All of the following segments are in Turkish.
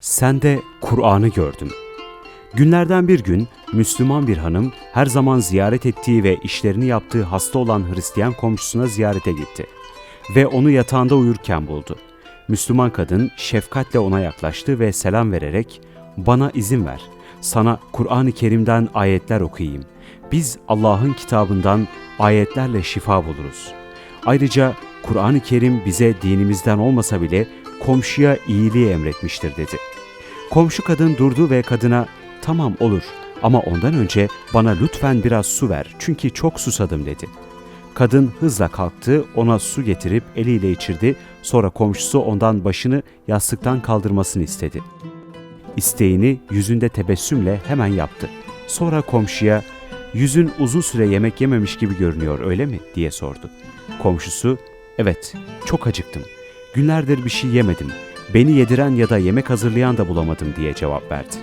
Sende Kur'an'ı gördüm. Günlerden bir gün Müslüman bir hanım her zaman ziyaret ettiği ve işlerini yaptığı hasta olan Hristiyan komşusuna ziyarete gitti. Ve onu yatağında uyurken buldu. Müslüman kadın şefkatle ona yaklaştı ve selam vererek ''Bana izin ver, sana Kur'an-ı Kerim'den ayetler okuyayım. Biz Allah'ın kitabından ayetlerle şifa buluruz. Ayrıca Kur'an-ı Kerim bize dinimizden olmasa bile komşuya iyiliği emretmiştir dedi. Komşu kadın durdu ve kadına tamam olur ama ondan önce bana lütfen biraz su ver çünkü çok susadım dedi. Kadın hızla kalktı, ona su getirip eliyle içirdi, sonra komşusu ondan başını yastıktan kaldırmasını istedi. İsteğini yüzünde tebessümle hemen yaptı. Sonra komşuya, yüzün uzun süre yemek yememiş gibi görünüyor öyle mi diye sordu. Komşusu, evet çok acıktım. Günlerdir bir şey yemedim. Beni yediren ya da yemek hazırlayan da bulamadım diye cevap verdi.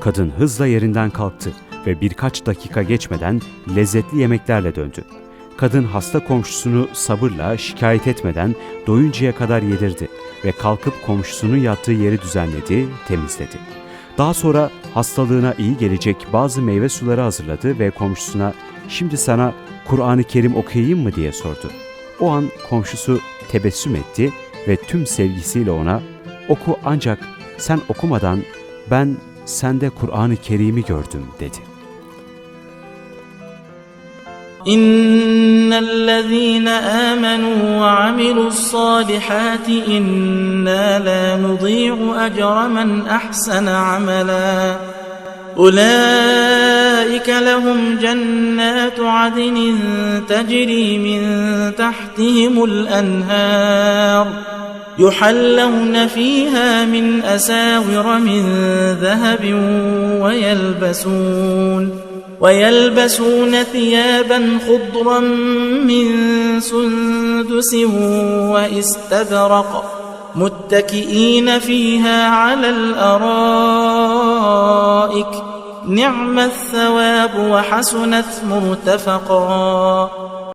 Kadın hızla yerinden kalktı ve birkaç dakika geçmeden lezzetli yemeklerle döndü. Kadın hasta komşusunu sabırla şikayet etmeden doyuncaya kadar yedirdi ve kalkıp komşusunun yattığı yeri düzenledi, temizledi. Daha sonra hastalığına iyi gelecek bazı meyve suları hazırladı ve komşusuna "Şimdi sana Kur'an-ı Kerim okuyayım mı?" diye sordu. O an komşusu tebessüm etti ve tüm sevgisiyle ona "Oku ancak sen okumadan ben sende Kur'an-ı Kerim'i gördüm." dedi. إن الذين آمنوا وعملوا الصالحات إنا لا نضيع أجر من أحسن عملا أولئك لهم جنات عدن تجري من تحتهم الأنهار يحلون فيها من أساور من ذهب ويلبسون ويلبسون ثيابا خضرا من سندس وإستبرق متكئين فيها على الأرائك نعم الثواب وحسنت مرتفقا.